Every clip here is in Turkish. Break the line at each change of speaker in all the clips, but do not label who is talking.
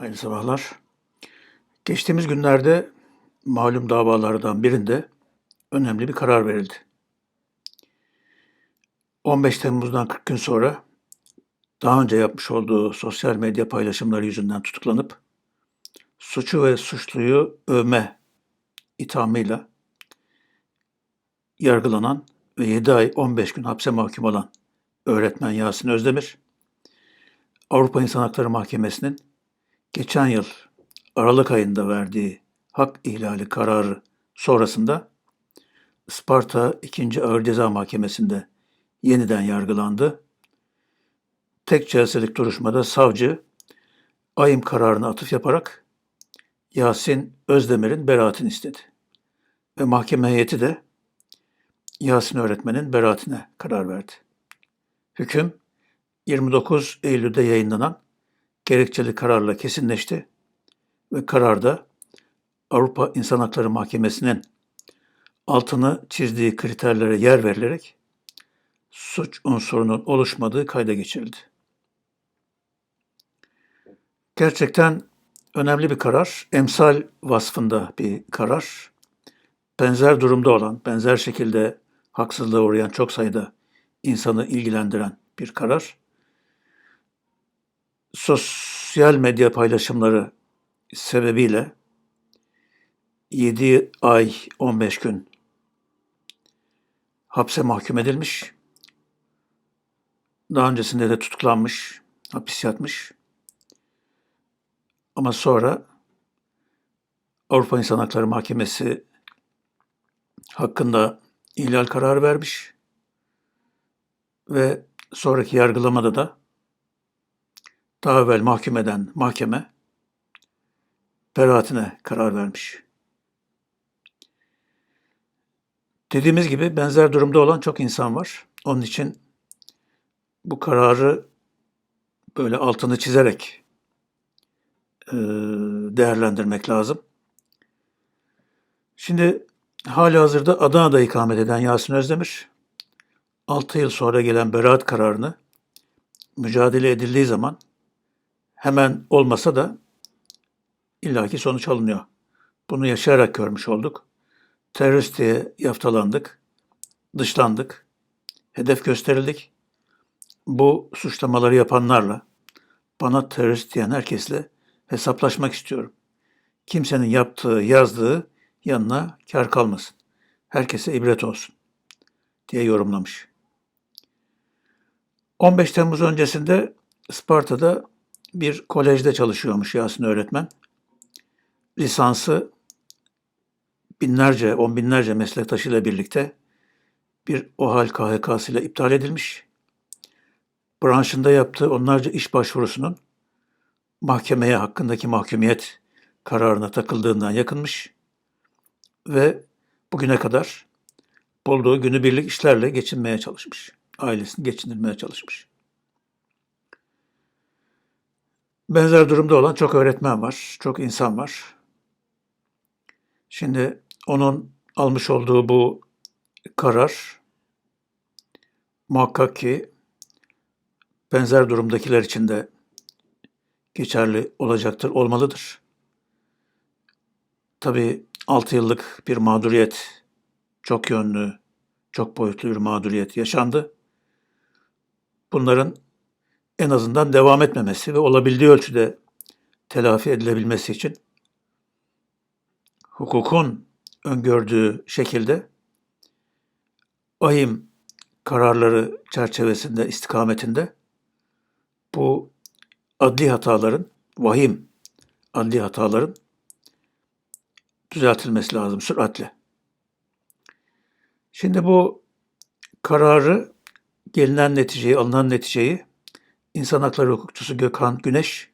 Hayırlı sabahlar. Geçtiğimiz günlerde malum davalardan birinde önemli bir karar verildi. 15 Temmuz'dan 40 gün sonra daha önce yapmış olduğu sosyal medya paylaşımları yüzünden tutuklanıp suçu ve suçluyu övme ithamıyla yargılanan ve 7 ay 15 gün hapse mahkum olan öğretmen Yasin Özdemir, Avrupa İnsan Hakları Mahkemesi'nin geçen yıl Aralık ayında verdiği hak ihlali kararı sonrasında Isparta 2. Ağır Ceza Mahkemesi'nde yeniden yargılandı. Tek celselik duruşmada savcı ayım kararına atıf yaparak Yasin Özdemir'in beraatini istedi. Ve mahkeme heyeti de Yasin öğretmenin beraatine karar verdi. Hüküm 29 Eylül'de yayınlanan gerekçeli kararla kesinleşti ve kararda Avrupa İnsan Hakları Mahkemesi'nin altını çizdiği kriterlere yer verilerek suç unsurunun oluşmadığı kayda geçirildi. Gerçekten önemli bir karar, emsal vasfında bir karar. Benzer durumda olan, benzer şekilde haksızlığa uğrayan çok sayıda insanı ilgilendiren bir karar. Sosyal medya paylaşımları sebebiyle 7 ay 15 gün hapse mahkum edilmiş. Daha öncesinde de tutuklanmış, hapis yatmış. Ama sonra Avrupa İnsan Hakları Mahkemesi hakkında ihlal kararı vermiş ve sonraki yargılamada da daha evvel mahkum eden mahkeme beraatine karar vermiş. Dediğimiz gibi benzer durumda olan çok insan var. Onun için bu kararı böyle altını çizerek e, değerlendirmek lazım. Şimdi hali hazırda Adana'da ikamet eden Yasin Özdemir, 6 yıl sonra gelen beraat kararını mücadele edildiği zaman hemen olmasa da illaki sonuç alınıyor. Bunu yaşayarak görmüş olduk. Terörist diye yaftalandık, dışlandık, hedef gösterildik. Bu suçlamaları yapanlarla, bana terörist diyen herkesle hesaplaşmak istiyorum. Kimsenin yaptığı, yazdığı yanına kar kalmasın. Herkese ibret olsun diye yorumlamış. 15 Temmuz öncesinde Isparta'da bir kolejde çalışıyormuş Yasin öğretmen. Lisansı binlerce, on binlerce meslektaşıyla birlikte bir OHAL KHK'sı iptal edilmiş. Branşında yaptığı onlarca iş başvurusunun mahkemeye hakkındaki mahkumiyet kararına takıldığından yakınmış ve bugüne kadar bulduğu günübirlik işlerle geçinmeye çalışmış. Ailesini geçindirmeye çalışmış. Benzer durumda olan çok öğretmen var, çok insan var. Şimdi onun almış olduğu bu karar muhakkak ki benzer durumdakiler için de geçerli olacaktır, olmalıdır. Tabii 6 yıllık bir mağduriyet, çok yönlü, çok boyutlu bir mağduriyet yaşandı. Bunların en azından devam etmemesi ve olabildiği ölçüde telafi edilebilmesi için hukukun öngördüğü şekilde ahim kararları çerçevesinde, istikametinde bu adli hataların, vahim adli hataların düzeltilmesi lazım süratle. Şimdi bu kararı, gelinen neticeyi, alınan neticeyi İnsan Hakları Hukukçusu Gökhan Güneş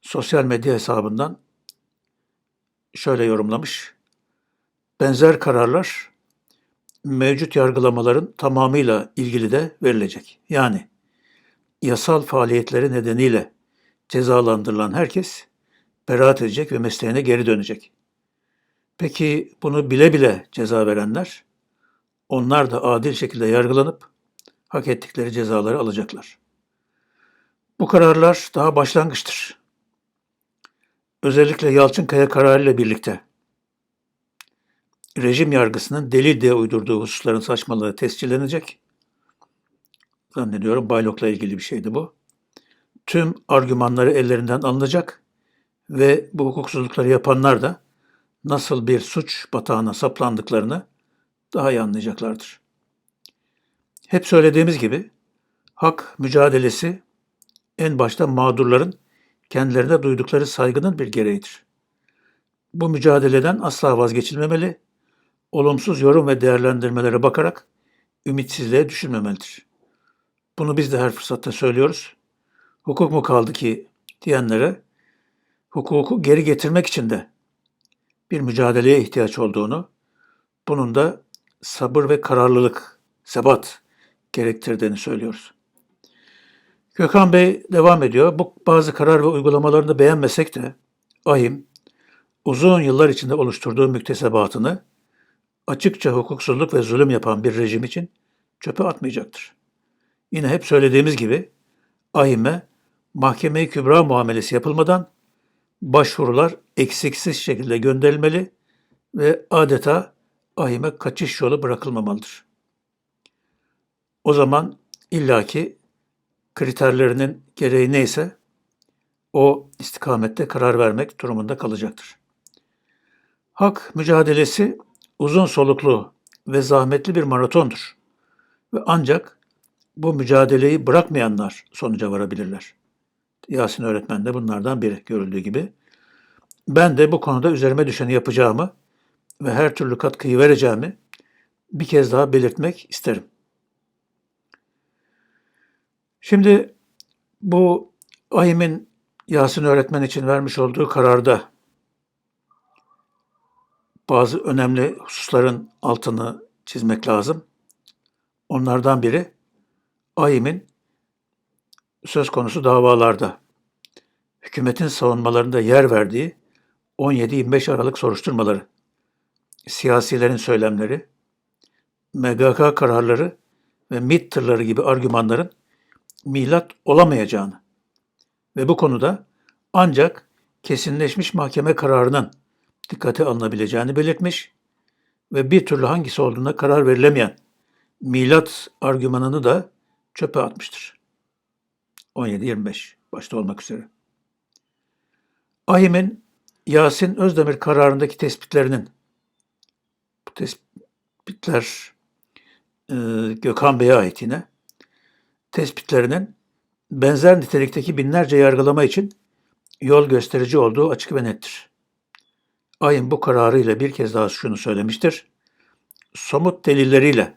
sosyal medya hesabından şöyle yorumlamış. Benzer kararlar mevcut yargılamaların tamamıyla ilgili de verilecek. Yani yasal faaliyetleri nedeniyle cezalandırılan herkes beraat edecek ve mesleğine geri dönecek. Peki bunu bile bile ceza verenler, onlar da adil şekilde yargılanıp hak ettikleri cezaları alacaklar. Bu kararlar daha başlangıçtır. özellikle Yalçınkaya kararıyla birlikte rejim yargısının delil diye uydurduğu hususların saçmalığı tescillenecek. Zannediyorum Baylok'la ilgili bir şeydi bu. Tüm argümanları ellerinden alınacak ve bu hukuksuzlukları yapanlar da nasıl bir suç batağına saplandıklarını daha iyi anlayacaklardır. Hep söylediğimiz gibi hak mücadelesi en başta mağdurların kendilerine duydukları saygının bir gereğidir. Bu mücadeleden asla vazgeçilmemeli, olumsuz yorum ve değerlendirmelere bakarak ümitsizliğe düşülmemelidir. Bunu biz de her fırsatta söylüyoruz. Hukuk mu kaldı ki diyenlere hukuku geri getirmek için de bir mücadeleye ihtiyaç olduğunu, bunun da sabır ve kararlılık, sebat gerektirdiğini söylüyoruz. Gökhan Bey devam ediyor. Bu bazı karar ve uygulamalarını beğenmesek de AHİM uzun yıllar içinde oluşturduğu müktesebatını açıkça hukuksuzluk ve zulüm yapan bir rejim için çöpe atmayacaktır. Yine hep söylediğimiz gibi AHİM'e mahkeme-i kübra muamelesi yapılmadan başvurular eksiksiz şekilde gönderilmeli ve adeta AHİM'e kaçış yolu bırakılmamalıdır. O zaman illaki kriterlerinin gereği neyse o istikamette karar vermek durumunda kalacaktır. Hak mücadelesi uzun soluklu ve zahmetli bir maratondur. Ve ancak bu mücadeleyi bırakmayanlar sonuca varabilirler. Yasin öğretmen de bunlardan biri görüldüğü gibi. Ben de bu konuda üzerime düşeni yapacağımı ve her türlü katkıyı vereceğimi bir kez daha belirtmek isterim. Şimdi bu AYİM'in Yasin öğretmen için vermiş olduğu kararda bazı önemli hususların altını çizmek lazım. Onlardan biri AYİM'in söz konusu davalarda hükümetin savunmalarında yer verdiği 17-25 Aralık soruşturmaları, siyasilerin söylemleri, MGK kararları ve MİT tırları gibi argümanların milat olamayacağını ve bu konuda ancak kesinleşmiş mahkeme kararının dikkate alınabileceğini belirtmiş ve bir türlü hangisi olduğuna karar verilemeyen milat argümanını da çöpe atmıştır. 17-25 başta olmak üzere. Ahim'in Yasin Özdemir kararındaki tespitlerinin bu tespitler e, Gökhan Bey'e ait yine tespitlerinin benzer nitelikteki binlerce yargılama için yol gösterici olduğu açık ve nettir. Ayın bu kararıyla bir kez daha şunu söylemiştir. Somut delilleriyle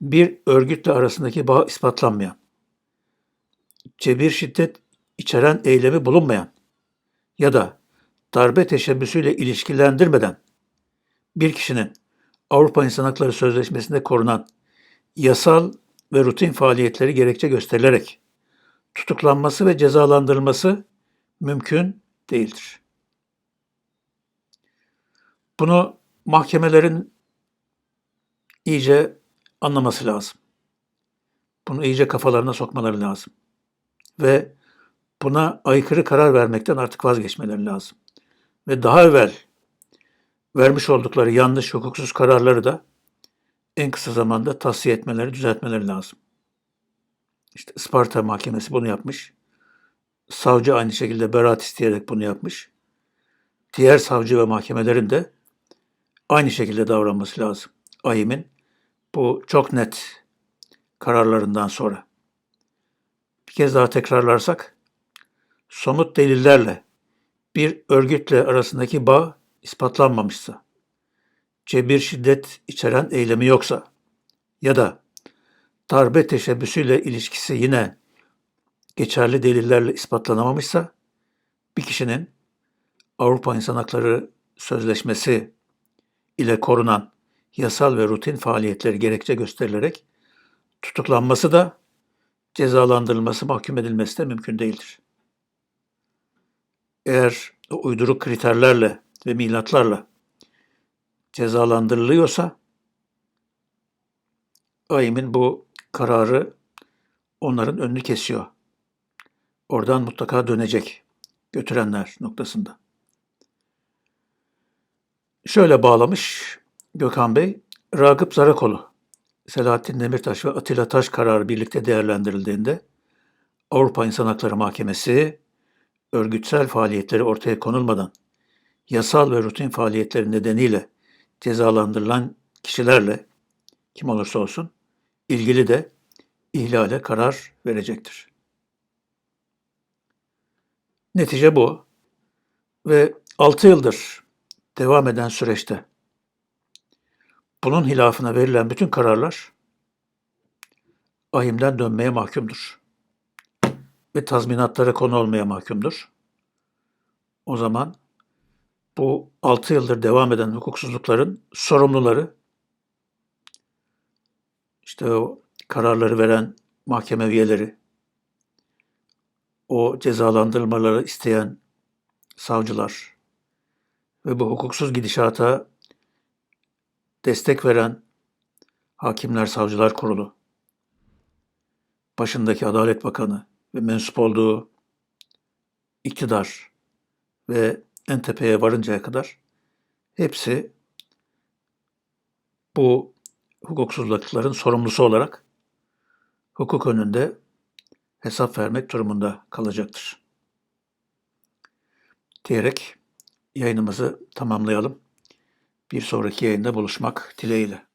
bir örgütle arasındaki bağ ispatlanmayan, cebir şiddet içeren eylemi bulunmayan ya da darbe teşebbüsüyle ilişkilendirmeden bir kişinin Avrupa İnsan Hakları Sözleşmesi'nde korunan yasal ve rutin faaliyetleri gerekçe gösterilerek tutuklanması ve cezalandırılması mümkün değildir. Bunu mahkemelerin iyice anlaması lazım. Bunu iyice kafalarına sokmaları lazım. Ve buna aykırı karar vermekten artık vazgeçmeleri lazım. Ve daha evvel vermiş oldukları yanlış hukuksuz kararları da en kısa zamanda tahsiye etmeleri, düzeltmeleri lazım. İşte Isparta Mahkemesi bunu yapmış. Savcı aynı şekilde beraat isteyerek bunu yapmış. Diğer savcı ve mahkemelerin de aynı şekilde davranması lazım. AYİM'in bu çok net kararlarından sonra. Bir kez daha tekrarlarsak, somut delillerle bir örgütle arasındaki bağ ispatlanmamışsa, cebir şiddet içeren eylemi yoksa ya da darbe teşebbüsüyle ilişkisi yine geçerli delillerle ispatlanamamışsa bir kişinin Avrupa İnsan Hakları Sözleşmesi ile korunan yasal ve rutin faaliyetleri gerekçe gösterilerek tutuklanması da cezalandırılması, mahkum edilmesi de mümkün değildir. Eğer uyduruk kriterlerle ve milatlarla cezalandırılıyorsa AİM'in bu kararı onların önünü kesiyor. Oradan mutlaka dönecek götürenler noktasında. şöyle bağlamış Gökhan Bey, Ragıp Zarakoğlu, Selahattin Demirtaş ve Atilla Taş kararı birlikte değerlendirildiğinde Avrupa İnsan Hakları Mahkemesi örgütsel faaliyetleri ortaya konulmadan yasal ve rutin faaliyetleri nedeniyle cezalandırılan kişilerle kim olursa olsun ilgili de ihlale karar verecektir. Netice bu ve 6 yıldır devam eden süreçte bunun hilafına verilen bütün kararlar ahimden dönmeye mahkumdur ve tazminatlara konu olmaya mahkumdur. O zaman bu 6 yıldır devam eden hukuksuzlukların sorumluları işte o kararları veren mahkeme üyeleri, o cezalandırmaları isteyen savcılar ve bu hukuksuz gidişata destek veren Hakimler Savcılar Kurulu, başındaki Adalet Bakanı ve mensup olduğu iktidar ve en tepeye varıncaya kadar hepsi bu hukuksuzlukların sorumlusu olarak hukuk önünde hesap vermek durumunda kalacaktır. Diyerek yayınımızı tamamlayalım. Bir sonraki yayında buluşmak dileğiyle.